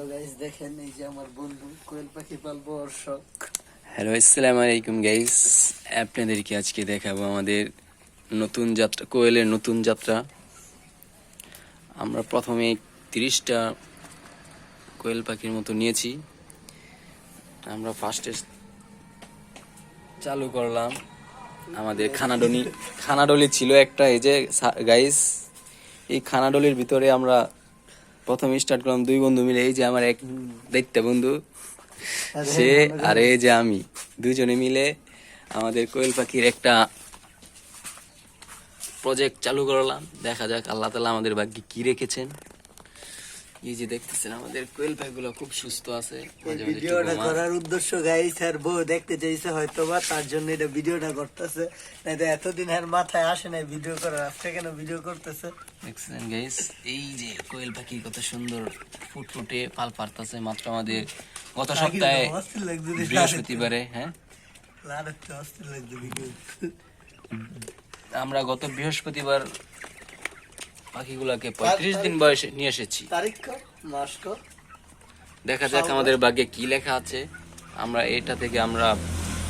Hello guys, দেখেন এই যে আমার বন্ধু কোয়েল পাখি পালবো শখ হ্যালো আসসালামু আলাইকুম গাইস। আপনাদেরকে আজকে দেখাবো আমাদের নতুন যাত্রা, কোয়েলের নতুন যাত্রা। আমরা প্রথমে তিরিশটা কোয়েল পাখির মতো নিয়েছি। আমরা ফার্স্টে চালু করলাম। আমাদের খানাডলি খানাডলি ছিল একটা, এই যে গাইস, এই খানাডলির ভিতরে আমরা প্রথমে স্টার্ট করলাম দুই বন্ধু মিলে এই যে আমার এক দায়িত্ব বন্ধু সে আর এই যে আমি। দুজনে মিলে আমাদের কোয়েল পাখির একটা প্রজেক্ট চালু করলাম। দেখা যাক আল্লাহ তালা আমাদের ভাগ্যে কি রেখেছেন। এই যে দেখতেছেন আমাদের কোয়েল পাখিগুলো খুব সুস্থ আছে ভিডিওটা করার উদ্দেশ্য গাইস আর বউ দেখতে চাইছে হয়তো বা তার জন্য এটা ভিডিওটা করতেছে। নাই তো এতদিন আর মাথায় আসে নাই ভিডিও করার আজকে কেন ভিডিও করতেছে? দেখছেন গাইস এই যে কোয়েল পাখি কত সুন্দর ফুটফুটে পাল পারতাছে মাত্র আমাদের গত সপ্তাহে। বৃহস্পতিবারে হ্যাঁ? আমরা গত বৃহস্পতিবার পাখিগুলাকে পঁয়ত্রিশ দিন বয়সে নিয়ে এসেছি। তারিখ মাস দেখা যাক আমাদের ভাগ্যে কি লেখা আছে। আমরা এটা থেকে আমরা